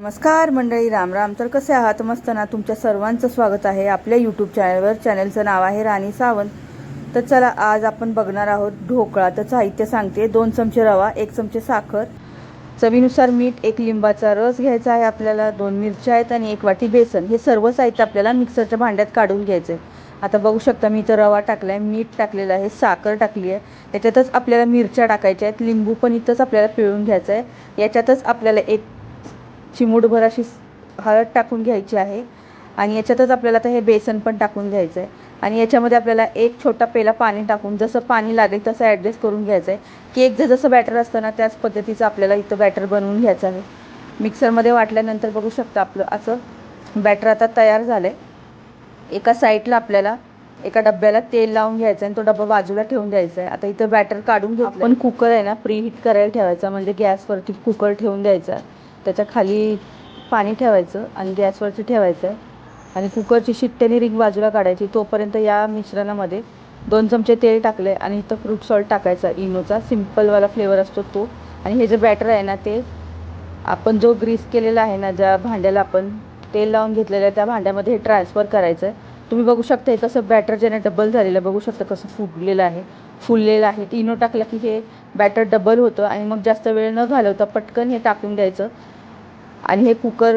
नमस्कार मंडळी राम राम. तर कसे आहात? मस्त ना? तुमच्या सर्वांचं स्वागत आहे आपल्या यूट्यूब चॅनलवर चॅनलचं नाव आहे राणी सावंत. तर चला आज आपण बघणार आहोत ढोकळा तर साहित्य सांगते. दोन चमचे रवा एक चमचे साखर. चवीनुसार मीठ एक लिंबाचा रस घ्यायचा आहे आपल्याला. दोन मिरच्या आहेत आणि एक वाटी बेसन. हे सर्व साहित्य आपल्याला मिक्सरच्या भांड्यात काढून घ्यायचं आहे. आता बघू शकता मी इथं रवा टाकला आहे मीठ टाकलेलं आहे साखर टाकली आहे. त्याच्यातच आपल्याला मिरच्या टाकायच्या आहेत. लिंबू पण इथंच आपल्याला पिळून घ्यायचं आहे. याच्यातच आपल्याला एक चिमूटभर अशी हळद टाकून घ्यायची आहे. आणि याच्यातच आपल्याला आता हे बेसन पण टाकून घ्यायचं आहे आणि याच्यामध्ये आपल्याला एक छोटा पेला पाणी टाकून जसं पाणी लागेल तसं ॲडजस्ट करून घ्यायचं आहे केकचं जसं बॅटर असतं ना त्याच पद्धतीचं आपल्याला इथं बॅटर बनवून घ्यायचं आहे. मिक्सरमध्ये वाटल्यानंतर बघू शकता आपलं असं बॅटर आता तयार झालं आहे एका साईडला आपल्याला एका डब्याला तेल लावून घ्यायचं आणि तो डबा बाजूला ठेवून द्यायचा आहे आता इथं बॅटर काढून घेऊ पण कुकर आहे ना प्रीहीट करायला ठेवायचा. म्हणजे गॅसवरती कुकर ठेवून द्यायचा. त्याच्याखाली पाणी ठेवायचं आणि गॅसवरती ठेवायचं आहे आणि कुकरची शिट्ट्याने रिंग बाजूला काढायची. तोपर्यंत या मिश्रणामध्ये दोन चमचे तेल टाकले आणि इथं फ्रूट सॉल्ट टाकायचा. इनोचा सिम्पलवाला फ्लेवर असतो तो. आणि हे जे बॅटर आहे ना ते आपण जो ग्रीस केलेला आहे ना ज्या भांड्याला आपण तेल लावून घेतलेलं आहे त्या भांड्यामध्ये हे ट्रान्सफर करायचं आहे तुम्ही बघू शकता हे कसं बॅटर ज्याने डबल झालेलं आहे. बघू शकता कसं फुगलेलं आहे. फुललेलं आहे. इनो टाकलं की हे बॅटर डबल होतं आणि मग जास्त वेळ न घालवता पटकन हे टाकून द्यायचं आणि हे कुकर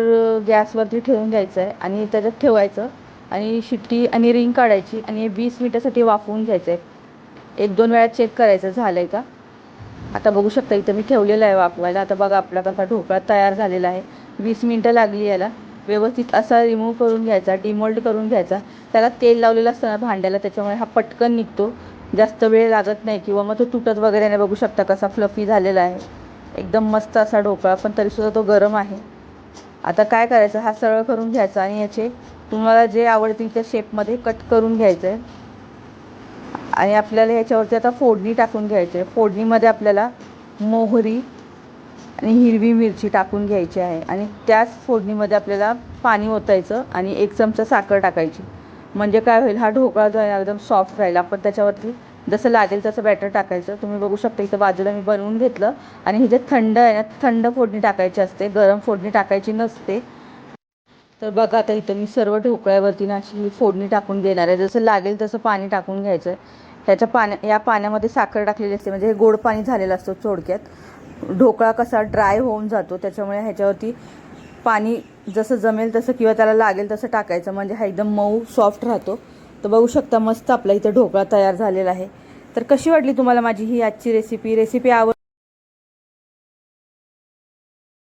गॅसवरती ठेवून घ्यायचं आहे आणि त्याच्यात ठेवायचं आणि शिट्टी आणि रिंग काढायची आणि हे वीस मिनटासाठी वाफवून घ्यायचं आहे एक दोन वेळा चेक करायचं झालं आहे का? आता बघू शकता इथं मी ठेवलेलं आहे वाफवायला. आता बघा आपला कसा ढोकळा तयार झालेला आहे. वीस मिनटं लागली याला. व्यवस्थित असा रिमूव्ह करून घ्यायचा डिमोल्ड करून घ्यायचा. त्याला तेल लावलेलं असतं ना भांड्याला त्याच्यामुळे हा पटकन निघतो. जास्त वेळ लागत नाही किंवा मग तो तुटत वगैरे नाही. बघू शकता कसा फ्लफी झालेला आहे. एकदम मस्त असा ढोकळा पण तरीसुद्धा तो गरम आहे. आता काय करायचं? हा सरळ करून घ्यायचा आणि याचे तुम्हाला जे आवडतील त्या शेपमध्ये कट करून घ्यायचं. आहे आणि आपल्याला ह्याच्यावरती आता फोडणी टाकून घ्यायची. आहे फोडणीमध्ये आपल्याला मोहरी आणि हिरवी मिरची टाकून घ्यायची आहे. आणि त्याच फोडणीमध्ये आपल्याला पाणी ओतायचं आणि एक चमचा साखर टाकायची. म्हणजे काय होईल? हा ढोकळा जो आहे ना एकदम सॉफ्ट राहील. आपण त्याच्यावरती जसं लागेल तसं बॅटर टाकायचं. तुम्ही बघू शकता इथं बाजूला मी बनवून घेतलं. आणि हे जे थंड आहे ना थंड फोडणी टाकायची असते गरम फोडणी टाकायची नसते. तर बघा आता इथं मी सर्व ढोकळ्यावरती ना अशी फोडणी टाकून देणार आहे. जसं लागेल तसं पाणी टाकून घ्यायचं. आहे त्याच्या पाण्या या पाण्यामध्ये साखर टाकलेली असते. म्हणजे हे गोड पाणी झालेलं असतं थोडक्यात. ढोकळा कसा ड्राय होऊन जातो त्याच्यामुळे ह्याच्यावरती पाणी जसं जमेल तसं किंवा त्याला लागेल तसं टाकायचं. म्हणजे हा एकदम मऊ सॉफ्ट राहतो. तर बघू शकता मस्त आपला इथं ढोकळा तयार झालेला आहे. तर कशी वाटली तुम्हाला माझी ही आजची रेसिपी रेसिपी आवड